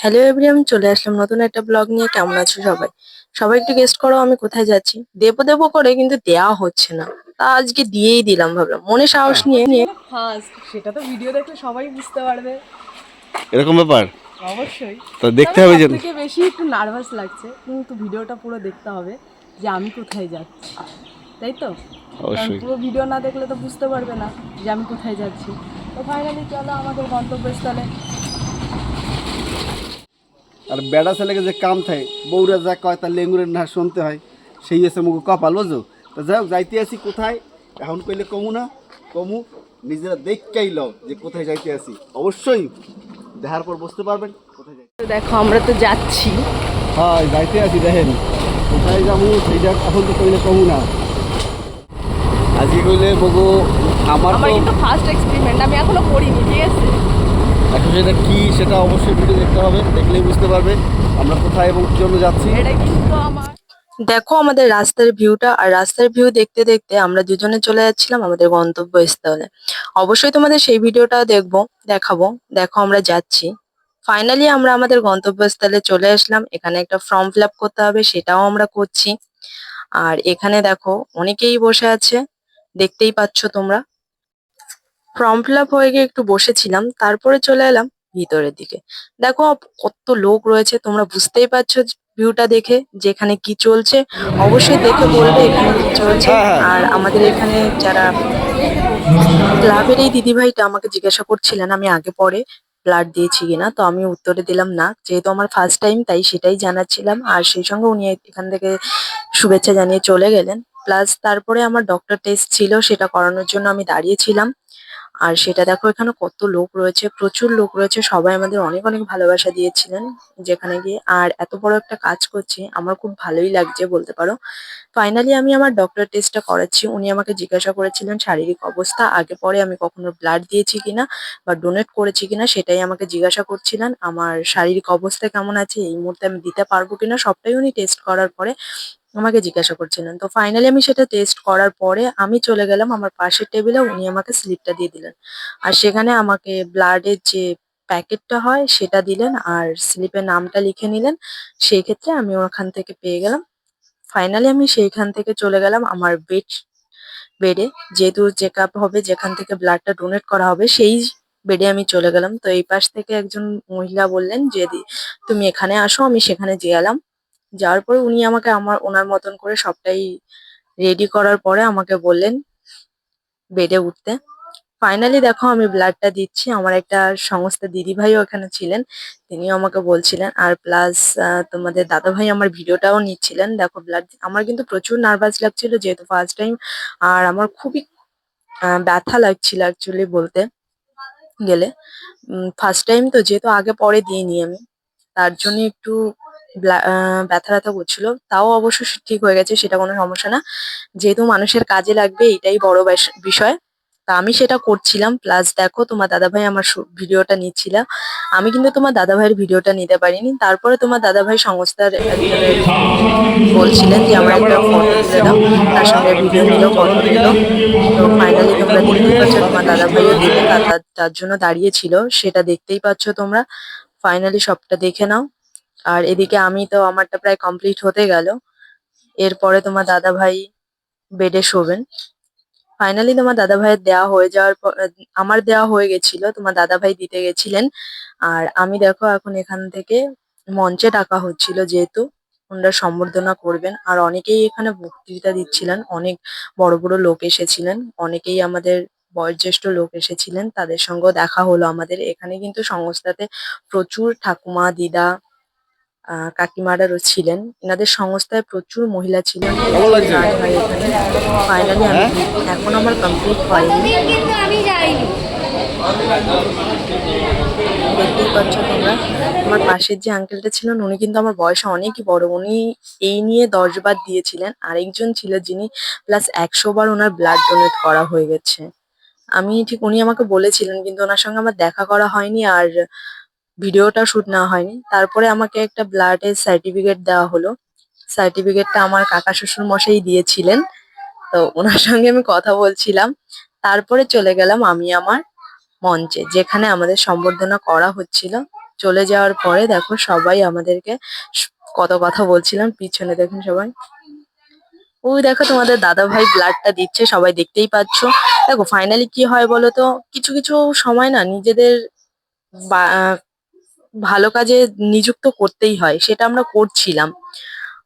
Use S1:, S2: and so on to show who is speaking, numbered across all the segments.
S1: Hello everyone চলে আসলাম নতুন একটা ব্লগ নিয়ে। কেমন আছো সবাই? সবাই একটু গেস্ট করো আমি কোথায় যাচ্ছি? দেবো দেবো করে কিন্তু দেওয়া হচ্ছে না। তা আজকে দিয়েই দিলাম ভাবলাম মনে সাহস নিয়ে নিয়ে।
S2: ফার্স্ট সেটা তো ভিডিও দেখলে সবাই বুঝতে পারবে।
S3: এরকম ব্যাপার?
S2: অবশ্যই।
S3: তো দেখতে হবে যে
S2: থেকে বেশি একটু নার্ভাস লাগছে কিন্তু ভিডিওটা পুরো দেখতে হবে যে আমি কোথায় যাচ্ছি। তাই তো?
S3: অবশ্যই।
S2: পুরো ভিডিও না দেখলে তো বুঝতে পারবে না যে আমি কোথায় যাচ্ছি। তো ফাইনালি চলো আমাদের গন্তব্যস্থলে।
S3: আর বেড়া ছেলেকে যে কাম থাকে বউরা যা কয় তার লেঙ্গুরের না শুনতে হয় সেই এসে মুখ কপাল বুঝো তা যাই হোক যাইতে আসি কোথায়? এখন কইলে কমু না। কমু নিজেরা দেখতেই লও যে কোথায় যাইতে আসি। অবশ্যই দেখার পর বুঝতে পারবেন কোথায় যাই
S2: দেখো আমরা তো যাচ্ছি।
S3: হ্যাঁ যাইতে আসি দেখেন। কোথায় যাব সেইটা এখন তো কইলে কমু না। আজকে কইলে বগু আমার
S2: কিন্তু ফার্স্ট এক্সপেরিমেন্ট আমি এখনও করিনি ঠিক আছে?
S3: এখন সেটা কি সেটা অবশ্যই ভিডিও দেখতে হবে দেখলেই বুঝতে পারবে আমরা কোথায় এবং কি জন্য যাচ্ছি।
S2: এটা কিন্তু আমার
S1: দেখো আমাদের রাস্তার ভিউটা আর রাস্তার ভিউ দেখতে দেখতে আমরা দুজনে চলে যাচ্ছিলাম আমাদের গন্তব্যস্থলে। অবশ্যই তোমাদের সেই ভিডিওটা দেখব দেখাবো দেখো আমরা যাচ্ছি। ফাইনালি আমরা আমাদের গন্তব্যস্থলে চলে আসলাম এখানে একটা ফর্ম ফিল আপ করতে হবে সেটাও আমরা করছি। আর এখানে দেখো অনেকেই বসে আছে দেখতেই পাচ্ছ তোমরা। ফর্ম ফিল আপ হয়ে গিয়ে একটু বসেছিলাম তারপরে চলে এলাম ভিতরের দিকে। দেখো কত লোক রয়েছে তোমরা বুঝতেই পারছ ভিউটা দেখে যে এখানে কি চলছে। অবশ্যই দেখে বলবে এখানে কি চলছে।
S3: হ্যাঁ, হ্যাঁ।
S1: আর আমাদের এখানে যারা ক্লাবের এই দিদিভাইটা আমাকে জিজ্ঞাসা করছিলেন আমি আগে পরে ব্লাড দিয়েছি কিনা তো আমি উত্তরে দিলাম না। যেহেতু আমার ফার্স্ট টাইম তাই সেটাই জানাচ্ছিলাম। আর সেই সঙ্গে উনি এখান থেকে শুভেচ্ছা জানিয়ে চলে গেলেন। প্লাস তারপরে আমার ডক্টর টেস্ট ছিল সেটা করানোর জন্য আমি দাঁড়িয়েছিলাম আর সেটা দেখো, এখানে কত লোক রয়েছে, প্রচুর লোক রয়েছে। সবাই আমাদের অনেক অনেক ভালোবাসা দিয়েছিলেন যেখানে গিয়ে। আর এত বড় একটা কাজ করছি, আমার খুব ভালোই লাগছে বলতে পারো। ফাইনালি আমি আমার ডক্টর টেস্টটা করাচ্ছি। উনি আমাকে জিজ্ঞাসা করেছিলেন শারীরিক অবস্থা, আগে পরে আমি কখনো ব্লাড দিয়েছি কিনা বা ডোনেট করেছি কিনা সেটাই আমাকে জিজ্ঞাসা করছিলেন। আমার শারীরিক অবস্থা কেমন আছে, এই মুহূর্তে আমি দিতে পারব কিনা, সবটাই উনি টেস্ট করার পরে আমাকে জিজ্ঞাসা করছিলেন। তো ফাইনালি আমি সেটা টেস্ট করার পরে আমি চলে গেলাম আমার পাশের টেবিলে উনি আমাকে স্লিপটা দিয়ে দিলেন। আর সেখানে আমাকে ব্লাডের যে প্যাকেটটা হয়, সেটা দিলেন আর স্লিপে নামটা লিখে নিলেন। সেই ক্ষেত্রে আমি ওখান থেকে পেয়ে গেলাম। ফাইনালি আমি সেইখান থেকে চলে গেলাম আমার বেড বেডে যেহেতু চেক আপ হবে, যেখান থেকে ব্লাডটা ডোনেট করা হবে, সেই বেডে আমি চলে গেলাম। তো এই পাশ থেকে একজন মহিলা বললেন যে তুমি এখানে আসো, আমি সেখানে গেলাম যাওয়ার পরে উনি আমাকে আমার ওনার মতন করে সবটাই রেডি করার পরে আমাকে বললেন বেডে উঠতে। ফাইনালি দেখো আমি ব্লাডটা দিচ্ছি। আমার একটা সংস্থা দিদিভাইও এখানে ছিলেন। তিনিও আমাকে বলছিলেন, আর প্লাস তোমাদের দাদাভাই আমার ভিডিওটাও নিচ্ছিলেন। দেখো ব্লাড আমার কিন্তু প্রচুর নার্ভাস লাগছিল যেহেতু ফার্স্ট টাইম আর আমার খুবই ব্যথা লাগছিল অ্যাকচুয়ালি বলতে গেলে। ফার্স্ট টাইম তো, যেহেতু আগে পরে দিয়ে দিইনি আমি। তার জন্য একটু ব্লা- আহ, ব্যথা ব্যথা করছিল। তাও অবশ্য ঠিক হয়ে গেছে সেটা কোনো সমস্যা না। যেহেতু মানুষের কাজে লাগবে এটাই বড় বিষয়। তা আমি সেটা করছিলাম প্লাস দেখো তোমার দাদাভাই আমার ভিডিওটা নিচ্ছিল। আমি কিন্তু তোমার দাদাভাইয়ের ভিডিওটা নিতে পারিনি। তারপরে তোমার দাদাভাই সংস্থার বলছিলেন যে আমার একটা দাও। তার সঙ্গে ভিডিও নিল ফটো তো ফাইনালি তোমরা দেখতেই পাচ্ছ তোমার দাদাভাইও দিলে তার জন্য দাঁড়িয়ে ছিল। সেটা দেখতেই পাচ্ছ তোমরা। ফাইনালি সবটা দেখে নাও। আর এদিকে আমি তো আমারটা প্রায় কমপ্লিট হতে গেল। এরপরে তোমার দাদা ভাই বেডে শোবেন। ফাইনালি তোমার দাদা ভাইয়ের দেওয়া হয়ে যাওয়ার পর, আমার দেওয়া হয়ে গেছিল, তোমার দাদা ভাই দিতে গেছিলেন। আর আমি দেখো এখন এখান থেকে মঞ্চে ডাকা হচ্ছিল যেহেতু, ওনারা সম্বর্ধনা করবেন। আর অনেকেই এখানে বক্তৃতা দিচ্ছিলেন, অনেক বড় বড় লোক এসেছিলেন, অনেকেই আমাদের বয়োজ্যেষ্ঠ লোক এসেছিলেন, তাদের সঙ্গেও দেখা হলো আমাদের। এখানে কিন্তু সংস্থাতে প্রচুর ঠাকুমা, দিদা আহ, কাকিমারাও ছিলেন। এনাদের সংস্থায় প্রচুর মহিলা ছিলেন। ফাইনালি আমি এখন আমার কমপ্লিট হয়নি।
S4: কিন্তু আমি যাইনি।
S1: দেখতেই পাচ্ছ তোমরা। আমার পাশের যে আঙ্কেলটা ছিলেন উনি কিন্তু আমার বয়সে অনেকই বড়। উনি এই নিয়ে দশ বার দিয়েছিলেন। আরেকজন ছিল যিনি প্লাস একশো বার ওনার ব্লাড ডোনেট করা হয়ে গেছে। আমি ঠিক উনি আমাকে বলেছিলেন কিন্তু ওনার সঙ্গে আমার দেখা করা হয়নি। আর ভিডিওটা শুট না হয়নি। তারপরে আমাকে একটা ব্লাডের সার্টিফিকেট দেওয়া হলো। সার্টিফিকেটটা আমার কাকা শ্বশুর মশাই দিয়েছিলেন। তো ওনার সঙ্গে আমি কথা বলছিলাম। তারপরে চলে গেলাম আমি আমার মঞ্চে, যেখানে আমাদের সম্বর্ধনা করা হচ্ছিল। চলে যাওয়ার পরে দেখো সবাই আমাদেরকে কত কথা বলছিলাম, পিছনে দেখুন সবাই। ওই দেখো তোমাদের দাদা ভাই ব্লাডটা দিচ্ছে, সবাই দেখতেই পাচ্ছ। দেখো ফাইনালি কি হয় বলো তো, কিছু কিছু সময় না নিজেদের ভালো কাজে নিযুক্ত করতেই হয় সেটা আমরা করছিলাম।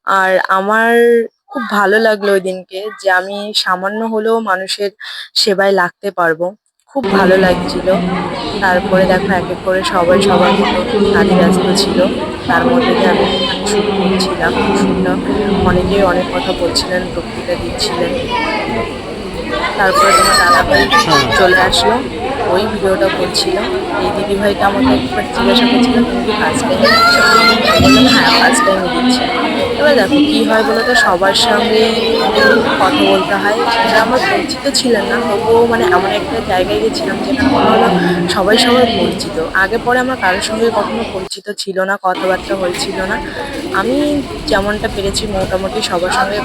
S1: আর আমার খুব ভালো লাগল ওই দিনকে যে আমি সামান্য হলেও মানুষের সেবায় লাগতে পারব। খুব ভালো লাগছিল। তারপরে দেখো এক এক করে সবাই সবার কাজে ব্যস্ত ছিল। তার মধ্যে দিয়ে আমি শুট করছিলাম। শুনলাম অনেকেই অনেক কথা বলছিলেন বক্তৃতা দিচ্ছিলেন। তারপরে তোমার দাদা চলে আসলো। ওই ভিডিওটা করছিল। এই দিদি ভাইটা আমাকে একবার জিজ্ঞাসা করছিল ফার্স্ট টাইম হ্যাঁ ফার্স্ট টাইম দিচ্ছি এবার দেখো, কী হয় বলো তো, সবার সঙ্গে কথা বলতে হয়। সেটা আমার পরিচিত ছিলেন না, তবুও মানে এমন একটা জায়গায় গেছিলাম যেখানে মনে হলো সবাই সবার পরিচিত। আগে পরে আমার কারোর সঙ্গে কখনো পরিচিত ছিল না, কথাবার্তা হয়েছিল না। আমি যেমনটা পেরেছি, মোটামুটি সবার সঙ্গে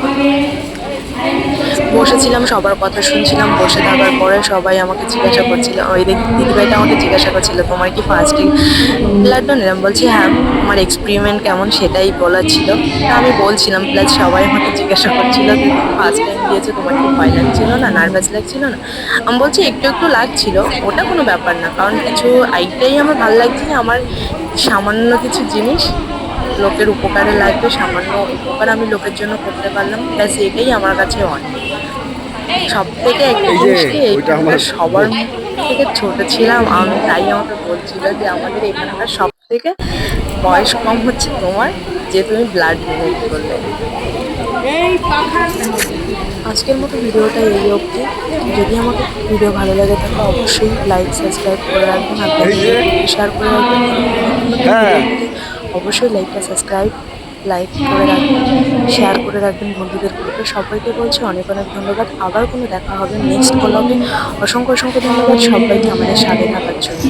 S1: বসেছিলাম, সবার কথা শুনছিলাম, বসে থাকার পরে সবাই আমাকে জিজ্ঞাসা করছিল, ওই দিদিভাইটা আমাকে জিজ্ঞাসা করছিল, তোমার কি ফার্স্ট ব্লাড ডোনার আমি বলছি হ্যাঁ আমার এক্সপেরিমেন্ট কেমন সেটাই বলার ছিল। আমি বলছিলাম প্লাস সবাই আমাকে জিজ্ঞাসা করছিল ফার্স্ট টাইম দিয়েছ, তোমার কি ভয় লাগছিল না নার্ভাস লাগছিল না? আমি বলছি, একটু একটু লাগছিল, ওটা কোনো ব্যাপার না, কারণ কিছু এইটাই আমার ভালো লাগছে আমার সামান্য কিছু জিনিস লোকের উপকারে লাগবে সামান্য উপকার আমি লোকের জন্য করতে পারলাম। ব্যাস এটাই আমার কাছে অনেক। সব থেকে একটা জিনিস কি
S3: আমার-
S1: সবার থেকে ছোট ছিলাম আমি তাই আমাকে বলছিল যে আমাদের এখানকার সব থেকে বয়স কম হচ্ছে তোমার যে তুমি ব্লাড ডোনেট করলে। আজকের মতো ভিডিওটা এই অবধি। যদি আমাকে ভিডিও ভালো লাগে তাহলে অবশ্যই লাইক সাবস্ক্রাইব করে রাখবেন আপনাদের শেয়ার করে রাখবেন।
S3: হ্যাঁ।
S1: অবশ্যই লাইকটা সাবস্ক্রাইব লাইক করে রাখবেন শেয়ার করে রাখবেন বন্ধুদের গ্রুপে সবাইকে বলছি অনেক অনেক ধন্যবাদ। আবার কোনো দেখা হবে নেক্সট কলমে অসংখ্য অসংখ্য ধন্যবাদ সবাইকে আমাদের সাথে থাকার জন্য।